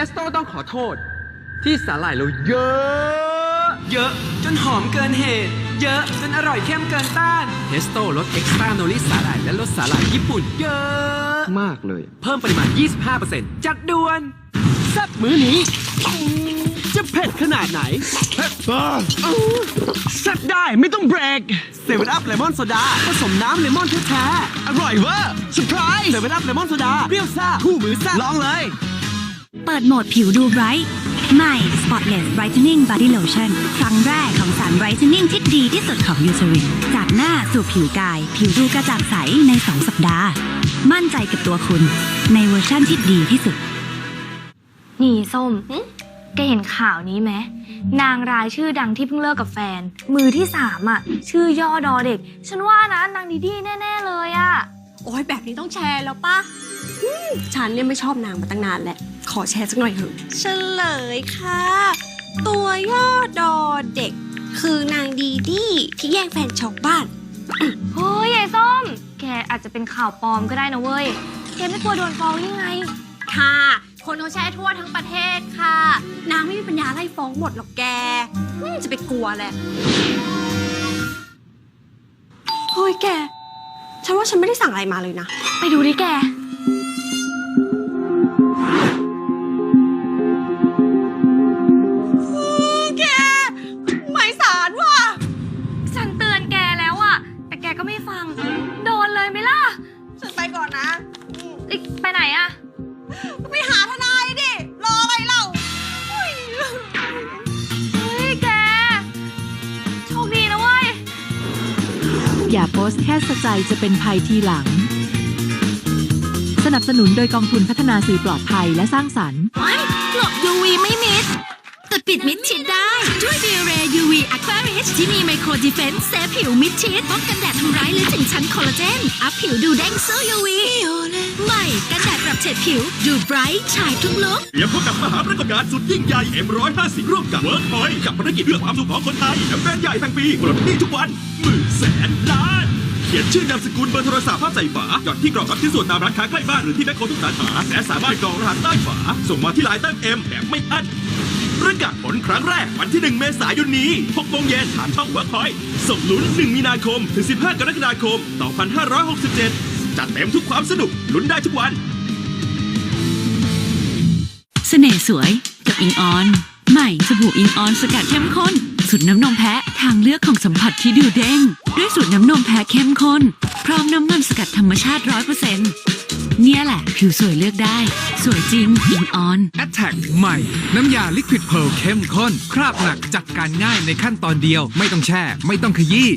อโทษ ที่สาหร่ายเราเยอะ เยอะจนหอมเกินเหตุ เยอะจนอร่อยเข้มเกินต้านเทสโต้รสเอ็กซ์ตร้าโนริสาหร่ายและรสสาหร่ายญี่ปุ่นเยอะ มากเลย เพิ่มปริมาณ 25%จัดด่วนแซ่บมื้อนี้ จะเผ็ดขนาดไหนแซ่บได้ไม่ต้องเบรกเซเว่นอัพเลมอนโซดาผสมน้ำเลมอนแท้ๆอร่อยเวอร์เซอร์ไพรส์เซเว่นอัพเลมอนโซดาเปรี้ยวซ่าคู่มือซ่าลองเลย เปิดโหมดผิวดูไบรท์ใหม่ Spotless Brightening Body Lotion ครั้งแรกของสาร Brightening ที่ดีที่สุดของยูซ r รินจากหน้าสู่ผิวกาย ผิวดูกระจ่างใสใน 2 สัปดาห์ มั่นใจกับตัวคุณ ในเวอร์ชั่นที่ดีที่สุด นี่ส้มแกเห็นข่าวนี้ไหมนางร้ายชื่อดังที่เพิ่งเลิกกับแฟน มือที่สามอะ ชื่อย่อดอเด็ก ฉันว่านะนางดีดีแน่ ๆ เลยอะ โอ้ยแบบนี้ต้องแชร์แล้วป่ะอืม ฉันเนี่ยไม่ชอบนางมาตั้งนานแล้ว ขอแชร์สักหน่อยเถอะ เฉลยค่ะ ตัวย่อดอเด็ก คือนางดีดีที่แย่งแฟนชาวบ้าน เฮ้ยยายส้ม แกอาจจะเป็นข่าวปลอมก็ได้นะเว้ย แกไม่กลัวโดนฟ้องยังไง ค่ะ คนเขาแชร์ทั่วทั้งประเทศค่ะ นางไม่มีปัญญาไล่ฟ้องหมดหรอกแกอืมจะไปกลัวแหละเฮ้ยแก ฉันว่าฉันไม่ได้สั่งอะไรมาเลยนะ ไปดูดิแกแก อย่าโพสต์แค่สะใจจะเป็นภัยทีหลัง สนับสนุนโดยกองทุนพัฒนาสื่อปลอดภัยและสร้างสรรค์หลบ UV ไม่มิด แต่ปิดมิดชิดได้ ด้วย b ีเร UV Aquarius ที่มีไมโครดิเฟนซ์เซฟผิวมิดชิดป้องกันแดดทำร้ายลึกถึงชั้นคอลลาเจน อัพผิวดูเด้งสู้ UV ใหม่กันแดดปรับเฉดผิว ดูไบรท์ฉายทุกลุกเตรียมพบกับมหาปรากฏการณ์สุดยิ่งใหญ่ M150 ร่วมกับเวิร์กพอยกับภารกิจเพื่อความสุขของคนไทยแคมเปญใหญ่แห่งปีปลดหนี้ทุกวันหมื่นแสนล้านเขียนชื่อนามสกุลเบอร์โทรศัพท์ภาพใส่ฝาหยอดที่กรอกรับชิ้นส่วนตามร้านค้าใกล้บ้านหรือที่แมคโครทุกสาขาและสามารถกรอกรหัสใต้ฝาส่งมาที่ไลน์เต้มเอ็มแบบไม่อั้น ประกาศผลครั้งแรกวันที่ 1 เมษายนนี้6โมงเย็นทางช่องเวิร์กพอยส่งลุ้น 1 มีนาคม ถึง 15 กรกฎาคม 2567 จัดเต็มทุกความสนุกลุ้นได้ทุกวันเสน่ห์สวยกับอิงออน ใหม่สบู่อิงออนสกัดเข้มข้นสูตรน้ำนมแพะทางเลือกของสัมผัสที่ดูเด้ง ด้วยสูตรน้ำนมแพะเข้มข้น พร้อมน้ำมันสกัดธรรมชาติร้อยเปอร์เซ็นต์ เนี่ยแหละ ผิวสวยเลือกได้ สวยจริงอิงออน แอตแทกใหม่ น้ำยาลิควิดเพ r ร์เข้มข้น คราบหนักจัดการง่ายในขั้นตอนเดียว ไม่ต้องแช่ ไม่ต้องขยี้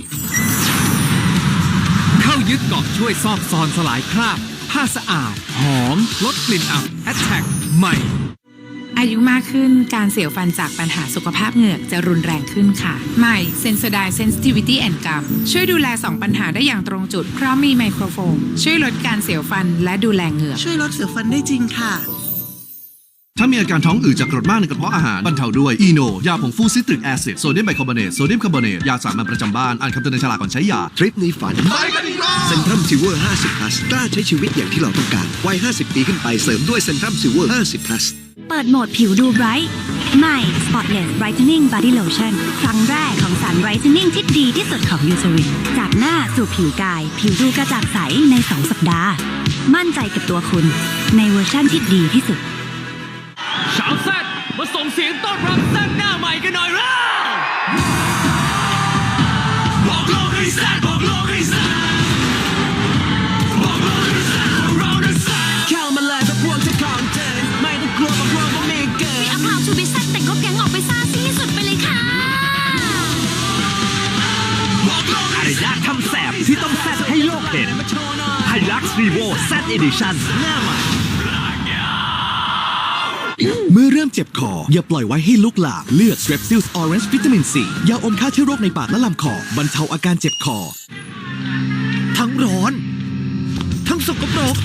เข้ายึดเกาะช่วยซอกซอนสลายคราบ ผ้าสะอาด หอม ลดกลิ่นอับแอตแทกใหม่ อายุมากขึ้นการเสียวฟันจากปัญหาสุขภาพเหงือกจะรุนแรงขึ้นค่ะ ใหม่ Sensodyne Sensitivity and Gum ช่วยดูแล 2 ปัญหาได้อย่างตรงจุด เพราะมีไมโครโฟนช่วยลดการเสียวฟันและดูแลเหงือก ช่วยลดเสียวฟันได้จริงค่ะ ถ้ามีอาการท้องอืดจากกรดมากในกระเพาะอาหารบรรเทาด้วยอีโนยาผงฟูซิตริกแอซิดโซเดียมไบคาร์บอเนตโซเดียมคาร์บอเนตยาสามัญประจำบ้านอ่านคำเตือนในฉลากก่อนใช้ยาทริปนี้ฝันเซนทรัมซิลเวอร์50 plus กล้าใช้ชีวิตอย่างที่เราต้องการวัย50 ปีขึ้นไปเสริมด้วยเซนทรัมซิลเวอร์50 plus เปิดโหมดผิวดูไบรท์ใหม่ Spotless Brightening Body Lotion ครั้งแรกของสาร Brightening ที่ดีที่สุดของยูซ r รินจากหน้าสู่ผิวกาย ผิวดูกระจ่างใสใน 2 สัปดาห์ มั่นใจกับตัวคุณ ในเวอร์ชั่นที่ดีที่สุด สาวแซดมาส่งเสียงต้อนรับแซดหน้าใหม่กันหน่อยเร็ว อะไรยะทำแสบที่ต้องแซดให้โลกเห็นไฮลักซ์รีโวแซดเอดิชั่นหน้าใหม่เมื่อเริ่มเจ็บคอ อย่าปล่อยไว้ให้ลุกลามเลือก Strepsils Orange Vitamin C ยาอมฆ่าเชื้อโรคในปากและลำคอบรรเทาอาการเจ็บคอ ทั้งร้อน ทั้งสกปรก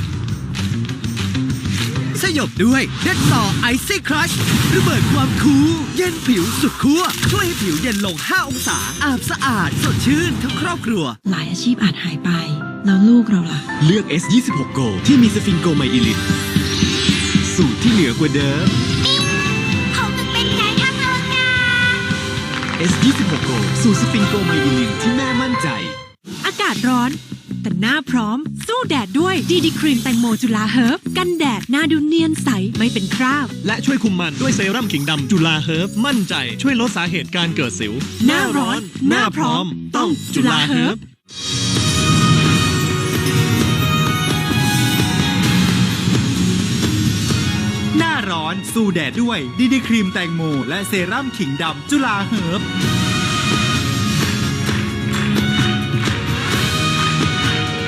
สยบด้วยเด็ดต่อไอซี่ครัชระเบิดความคูลเย็นผิวสุดคั่วช่วยให้ผิวเย็นลง 5 องศา อาบสะอาด สดชื่นทั้งครอบครัว หลายอาชีพอาจหายไป แล้วลูกเราล่ะ เลือก S26 Go ที่มีสฟิงโกไมอิลิทสูตรที่เหนือกว่าเดิมเ S26 Go สูตรสฟิงโกไมอิลินที่แม่มั่นใจ อากาศร้อน แต่หน้าพร้อม สู้แดดด้วยดีดีครีมแตงโมจุฬาเฮิร์บกันแดดหน้าดูเนียนใสไม่เป็นคราบ และช่วยคุมมันด้วยเซรั่มขิงดำจุฬาเฮิร์บมั่นใจช่วยลดสาเหตุการเกิดสิว หน้าร้อน หน้าพร้อม ต้องจุฬาเฮิร์บหน้าร้อนสู้แดดด้วยดีดีครีมแตงโม และเซรั่มขิงดำจุฬาเฮิร์บ